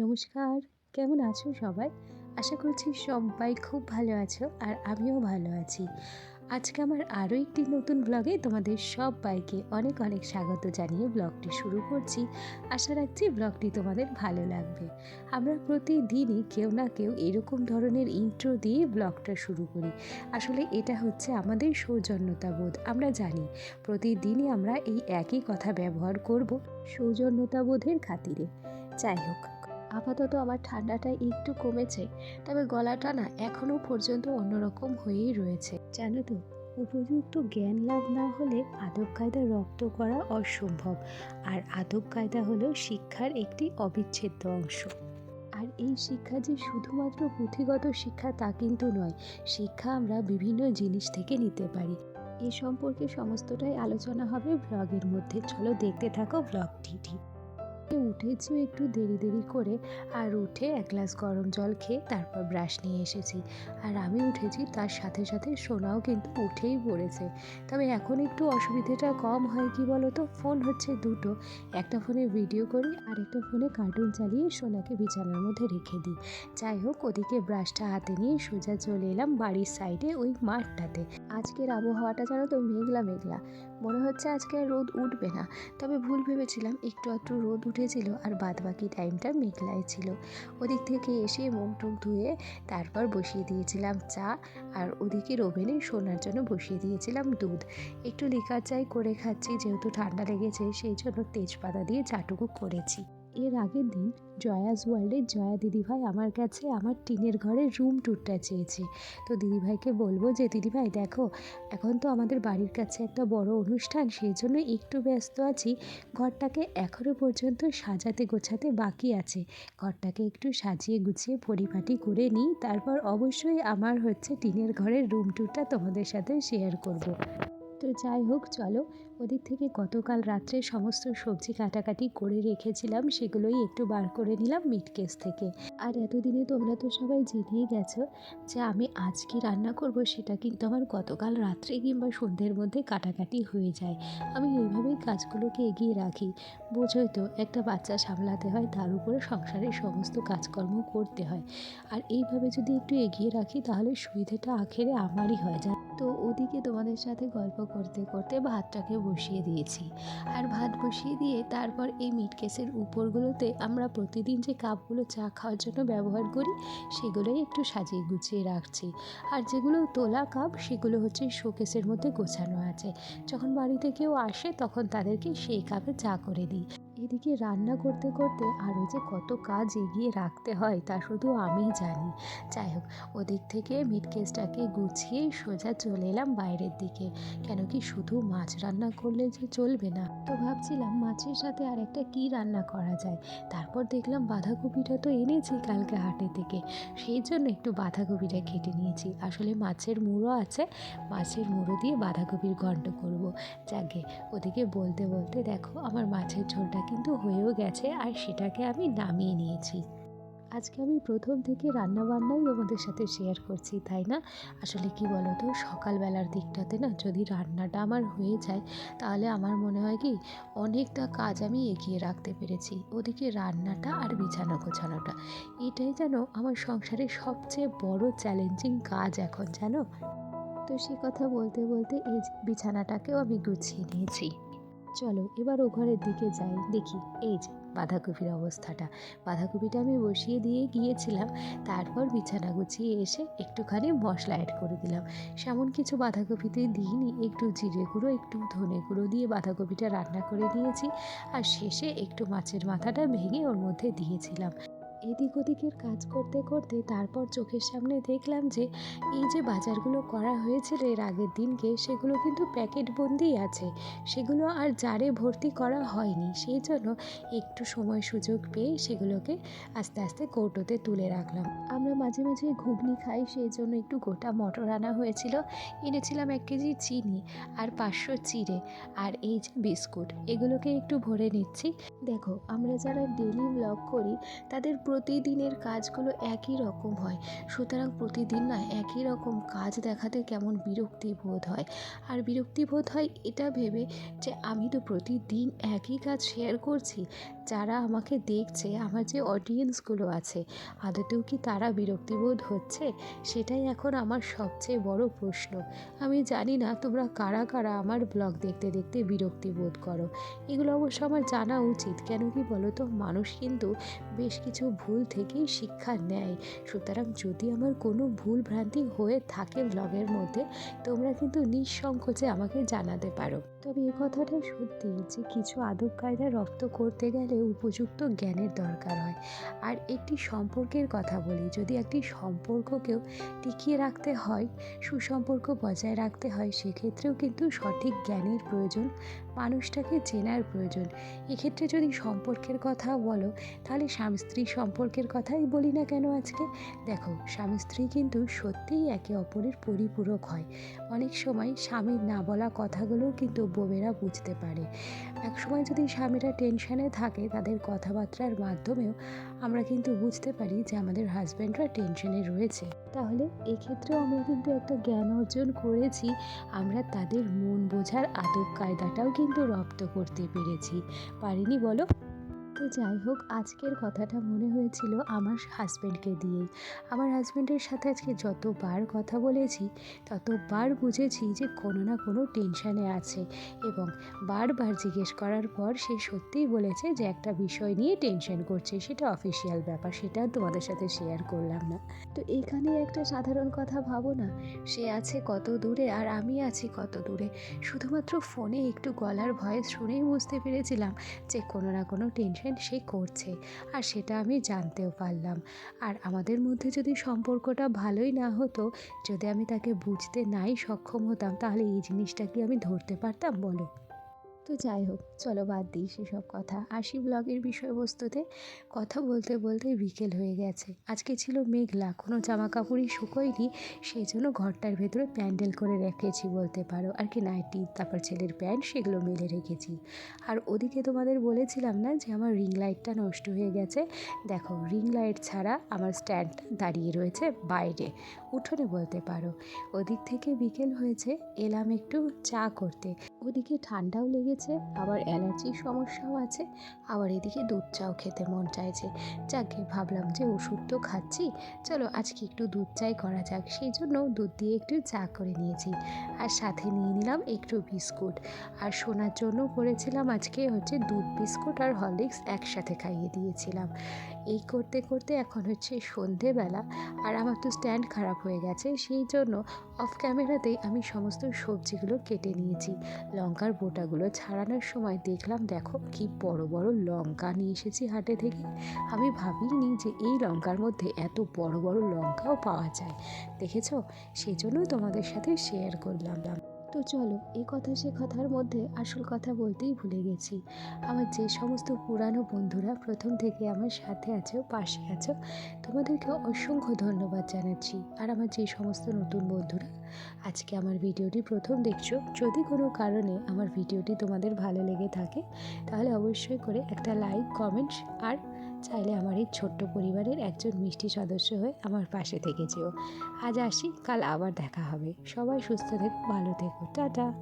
নমস্কার, কেমন আছো সবাই? আশা করছি সবাই খুব ভালো আছো আর আমিও ভালো আছি। আজকে আমার আরও একটি নতুন ব্লগে তোমাদের সবাইকে অনেক অনেক স্বাগত জানিয়ে ব্লগটি শুরু করছি। আশা রাখছি ব্লগটি তোমাদের ভালো লাগবে। আমরা প্রতিদিনই কেউ না কেউ এরকম ধরনের ইন্ট্রো দিয়ে ব্লগটা শুরু করি। আসলে এটা হচ্ছে আমাদের সৌজন্যতাবোধ, আমরা জানি। প্রতিদিনই আমরা এই একই কথা ব্যবহার করব সৌজন্যতাবোধের খাতিরে। যাই হোক আপাতত আমার ঠান্ডাটা একটু কমেছে তবে গলাটা না এখনও পর্যন্ত অন্যরকম হয়েই রয়েছে। জানো তো উপযুক্ত জ্ঞান লাভ না হলে আদব কায়দা রপ্ত করা অসম্ভব আর আদব কায়দা হলো শিক্ষার একটি অবিচ্ছেদ্য অংশ। আর এই শিক্ষা যে শুধুমাত্র পুঁথিগত শিক্ষা তা কিন্তু নয় শিক্ষা আমরা বিভিন্ন জিনিস থেকে নিতে পারি। এ সম্পর্কে সমস্তটাই আলোচনা হবে ব্লগের মধ্যে চলো দেখতে থাকো ব্লগটি। ঠিক উঠেছি একটু দেরি দেরি করে। আর উঠে এক গ্লাস গরম জল খেয়ে তারপর ব্রাশ নিয়ে এসেছি। আর আমি উঠেছি তার সাথে সাথে সোনাও কিন্তু উঠেই পড়েছে। তবে এখন একটু অসুবিধাটা কম হয়, কি বলো তো ফোন হচ্ছে দুটো। একটা ফোনে ভিডিও করি, আর একটা ফোনে কার্টুন চালিয়ে সোনাকে বিছানার মধ্যে রেখে দিই। যাই হোক, ওদিকে ব্রাশটা হাতে নিয়ে সোজা চলে এলাম বাড়ির সাইডে ওই মাঠটাতে। আজকের আবহাওয়াটা জানো তো মেঘলা মেঘলা। মনে হচ্ছে আজকে আর রোদ উঠবে না। তবে ভুল ভেবেছিলাম, একটু একটু রোদ উঠেছিল আর বাদ বাকি টাইমটা মেঘলাই ছিল। ওদিক থেকে এসে মুখ টুক ধুয়ে তারপর বসিয়ে দিয়েছিলাম চা আর ওদিকে ওভেনে শোনার জন্য বসিয়ে দিয়েছিলাম দুধ। একটু লিকার চাই করে খাচ্ছি, যেহেতু ঠান্ডা লেগেছে, সেই জন্য তেজপাতা দিয়ে চাটুকু করেছি। এর আগের দিন জয়াস ওয়ার্ল্ডের জয়া দিদিভাই আমার কাছে আমার টিনের ঘরের রুম ট্যুরটা চেয়েছে। তো দিদিভাইকে বলব যে, দিদিভাই, দেখো, এখন তো আমাদের বাড়ির কাছে একটা বড় অনুষ্ঠান, সেই জন্য একটু ব্যস্ত আছি। ঘরটাকে এখনও পর্যন্ত সাজাতে গোছাতে বাকি আছে। ঘরটাকে একটু সাজিয়ে গুছিয়ে পরিপাটি করে নিই। তারপর অবশ্যই আমার হচ্ছে টিনের ঘরের রুম ট্যুরটা তোমাদের সাথে শেয়ার করব। তো যাই হোক, চলো। ওদিক থেকে গতকাল রাত্রে সমস্ত সবজি কাটাকাটি করে রেখেছিলাম, সেগুলোই একটু বার করে নিলাম মিট কেস থেকে। আর এতদিনে তোমরা তো সবাই জেনেই গেছো যে আমি আজ কি রান্না করব সেটা কিন্তু আমার গতকাল রাত্রে কিংবা সন্ধ্যের মধ্যে কাটাকাটি হয়ে যায়। আমি এইভাবেই কাজগুলোকে এগিয়ে রাখি। বোঝোই তো, একটা বাচ্চা সামলাতে হয়, তার উপরে সংসারের সমস্ত কাজকর্ম করতে হয়। আর এইভাবে যদি একটু এগিয়ে রাখি, তাহলে সুবিধেটা আখেরে আমারই হয়। যায় তো ওদিকে তোমাদের সাথে গল্প করতে করতে ভাতটাকে বসিয়ে দিয়েছি। আর ভাত বসিয়ে দিয়ে তারপর এই মিট কেসের উপরগুলোতে আমরা প্রতিদিন যে কাপগুলো চা খাওয়ার জন্য ব্যবহার করি, সেগুলোই একটু সাজিয়ে গুছিয়ে রাখছি। আর যেগুলো তোলা কাপ, সেগুলো হচ্ছে শোকেসের মধ্যে গোছানো আছে। যখন বাড়িতে কেউ আসে, তখন তাদেরকে সেই কাপে চা করে দিই। এদিকে রান্না করতে করতে আরও যে কত কাজ এগিয়ে রাখতে হয় তা শুধু আমিই জানি। যাই হোক, ওদিক থেকে মিট কেসটাকে গুছিয়ে সোজা চলে এলাম বাইরের দিকে। কেন কি শুধু মাছ রান্না করলে যে চলবে না। তো ভাবছিলাম মাছের সাথে আর একটা কী রান্না করা যায়। তারপর দেখলাম বাঁধাকপিটা তো এনেছি কালকে হাটে থেকে। সেই জন্য একটু বাঁধাকপিটা কেটে নিয়েছি। আসলে মাছের মুড়ো আছে, মাছের মুড়ো দিয়ে বাঁধাকপির ঘন্ট করব। যাকে ওদিকে বলতে বলতে দেখো আমার মাছের ঝোলটা কিন্তু হয়েও গেছে আর সেটাকে আমি নামিয়ে নিয়েছি। আজকে আমি প্রথম থেকে রান্নাবান্নাই তোমাদের সাথে শেয়ার করছি, তাই না? আসলে কি বলো তো সকালবেলার দিকটাতে না যদি রান্নাটা আমার হয়ে যায়, তাহলে আমার মনে হয় কি, অনেকটা কাজ আমি এগিয়ে রাখতে পেরেছি। ওদিকে রান্নাটা আর বিছানা গোছানোটা, এটাই যেন আমার সংসারের সবচেয়ে বড় চ্যালেঞ্জিং কাজ এখন, জানো? তো সে কথা বলতে বলতে এই বিছানাটাকেও আমি গুছিয়ে নিয়েছি। চলো এবার ও ঘরের দিকে যাই। দেখি, এই যে বাঁধাকপির অবস্থাটা। বাঁধাকপিটা আমি বসিয়ে দিয়ে গিয়েছিলাম, তারপর বিছানা গুছিয়ে এসে একটুখানি মশলা অ্যাড করে দিলাম। সেমন কিছু বাঁধাকপিতে দিইনি, একটু জিরে গুঁড়ো, একটু ধনে গুঁড়ো দিয়ে বাঁধাকপিটা রান্না করে দিয়েছি। আর শেষে একটু মাছের মাথাটা ভেঙে ওর মধ্যে দিয়েছিলাম। এদিক ওদিকের কাজ করতে করতে তারপর চোখের সামনে দেখলাম যে, এই যে বাজারগুলো করা হয়েছিল এর আগের দিনকে, সেগুলো কিন্তু প্যাকেটবন্দি আছে। সেগুলো আর জারে ভর্তি করা হয়নি। সেই জন্য একটু সময় সুযোগ পেয়ে সেগুলোকে আস্তে আস্তে কৌটোতে তুলে রাখলাম। আমরা মাঝে মাঝে ঘুগনি খাই, সেই জন্য একটু গোটা মটর আনা হয়েছিল। এনেছিলাম এক কেজি চিনি আর পাঁচশো চিড়ে আর এই যে বিস্কুট। এগুলোকে একটু ভরে নিচ্ছি। দেখো, আমরা যারা ডেলি ব্লগ করি, তাদের প্রতিদিনের কাজগুলো একই রকম হয়। সুতরাং প্রতিদিন না একই রকম কাজ দেখাতে কেমন বিরক্তি বোধ হয়। আর বিরক্তি বোধ হয় এটা ভেবে যে আমি তো প্রতিদিন একই কাজ শেয়ার করছি। যারা আমাকে দেখছে, আমার যে অডিয়েন্সগুলো আছে, আদতেও কি তারা বিরক্তিবোধ হচ্ছে? সেটাই এখন আমার সবচেয়ে বড় প্রশ্ন। আমি জানি না তোমরা কারা কারা আমার ব্লগ দেখতে দেখতে বিরক্তি বোধ করো। এগুলো অবশ্য আমার জানা উচিত। কেন কি বলো তো মানুষ কিন্তু বেশ কিছু ভুল থেকেই শিক্ষা নেয়। সুতরাং যদি আমার কোনো ভুল ভ্রান্তি হয়ে থাকে ব্লগের মধ্যে, তোমরা কিন্তু নিঃসংকোচে আমাকে জানাতে পারো। তবে এ কথাটা সত্যি যে কিছু আদব কায়দা রপ্ত করতে গেলে উপযুক্ত জ্ঞানের দরকার হয়। আর একটি সম্পর্কের কথা বলি, যদি একটি সম্পর্ককেও টিকিয়ে রাখতে হয়, সুসম্পর্ক বজায় রাখতে হয়, সেক্ষেত্রেও কিন্তু সঠিক জ্ঞানের প্রয়োজন মানুষটাকে চেনার প্রয়োজন। এক্ষেত্রে যদি সম্পর্কের কথা বলো, তাহলে স্বামী স্ত্রী সম্পর্কের কথাই বলি না কেন আজকে? দেখো, স্বামী স্ত্রী কিন্তু সত্যিই একে অপরের পরিপূরক হয়। অনেক সময় স্বামীর না বলা কথাগুলোও কিন্তু বোমেরা বুঝতে পারে। এক সময় যদি স্বামীরা টেনশনে থাকে, তাদের কথাবার্তার মাধ্যমেও আমরা কিন্তু বুঝতে পারি যে আমাদের হাজব্যান্ডরা টেনশনে রয়েছে। তাহলে এক্ষেত্রেও আমরা কিন্তু একটা জ্ঞান অর্জন করেছি, আমরা তাদের মন বোঝার আদব কায়দাটাও কিন্তু রপ্ত করতে পেরেছি। পারিনি বলো? তো যাই হোক, আজকের কথাটা মনে হয়েছিল আমার হাজব্যান্ডকে দিয়েই। আমার হাজব্যান্ডের সাথে আজকে যতবার কথা বলেছি, ততবার বুঝেছি যে কোনো না কোনো টেনশানে আছে এবং বারবার জিজ্ঞেস করার পর সে সত্যিই বলেছে যে একটা বিষয় নিয়ে টেনশন করছে। সেটা অফিসিয়াল ব্যাপার, সেটা তোমাদের সাথে শেয়ার করলাম না। তো এখানে একটা সাধারণ কথা ভাবো না, সে আছে কত দূরে আর আমি আছি কত দূরে। শুধুমাত্র ফোনে একটু গলার ভয়েস শুনেই বুঝতে পেরেছিলাম যে কোনো না কোনো টেনশন সে করছে। আর সেটা আমি জানতেও পারলাম। আর আমাদের মধ্যে যদি সম্পর্কটা ভালোই না হতো, যদি আমি তাকে বুঝতে নাই সক্ষম হতাম, তাহলে এই জিনিসটা কি আমি ধরতে পারতাম, বলো? তো যাই হোক, চলো বাদ দিই সেসব কথা। আসি ব্লগের বিষয়বস্তুতে কথা বলতে বলতে বিকেল হয়ে গেছে। আজকে ছিল মেঘলা, কোনো জামা কাপড়ই শুকোয়নি, সেই জন্য ঘরটার ভেতরে প্যান্ডেল করে রেখেছি বলতে পারো। আর কি নাইটি, তারপর ছেলের প্যান্ট, সেগুলো মেলে রেখেছি। আর ওদিকে তোমাদের বলেছিলাম না যে আমার রিং লাইটটা নষ্ট হয়ে গেছে? দেখো, রিং লাইট ছাড়া আমার স্ট্যান্ডটা দাঁড়িয়ে রয়েছে বাইরে, উঠোনে বলতে পারো। ওদিক থেকে বিকেল হয়েছে, এলাম একটু চা করতে। ওদিকে ঠান্ডাও লেগেছে, আবার অ্যালার্জির সমস্যাও আছে, আবার এদিকে দুধ চাও খেতে মন চাইছে। যাকে ভাবলাম যে ওষুধ তো খাচ্ছি, চলো আজকে একটু দুধ চাই করা যাক। সেই জন্য দুধ দিয়ে একটু চা করে নিয়েছি। আর সাথে নিয়ে নিলাম একটু বিস্কুট। আর শোনার জন্য করেছিলাম আজকে হচ্ছে দুধ, বিস্কুট আর হরলিক্স একসাথে খাইয়ে দিয়েছিলাম। এই করতে করতে এখন হচ্ছে সন্ধেবেলা আর আমার তো স্ট্যান্ড খারাপ হয়ে গেছে। সেই জন্য অফ ক্যামেরাতেই আমি সমস্ত সবজিগুলো কেটে নিয়েছি। লঙ্কার বোটাগুলো ছাড়ানোর সময় দেখলাম, দেখো কি বড় বড় লঙ্কা নিয়ে এসেছি হাটে থেকে। আমি ভাবিনি যে এই লঙ্কার মধ্যে এত বড় বড় লঙ্কাও পাওয়া যায়। দেখেছ? সেই জন্যই তোমাদের সাথে শেয়ার করলাম। তো চলো এই কথা সে কথার মধ্যে আসল কথা বলতেই ভুলে গেছি। আমার যে সমস্ত পুরানো বন্ধুরা প্রথম থেকে আমার সাথে আছো, পাশে আছো, তোমাদেরকে অসংখ্য ধন্যবাদ জানাচ্ছি। আর আমার যে সমস্ত নতুন বন্ধুরা, আজকে আমার ভিডিওটি প্রথম দেখছ, যদি কোনো কারণে আমার ভিডিওটি তোমাদের ভালো লেগে থাকে, তাহলে অবশ্যই করে একটা লাইক কমেন্টস আর চাইলে আমার এই ছোট্ট পরিবারের একজন মিষ্টি সদস্য হয়ে আমার পাশে থেকেছেও আজ আসি, কাল আবার দেখা হবে। সবাই সুস্থ থেকো, ভালো থেকো। টাটা।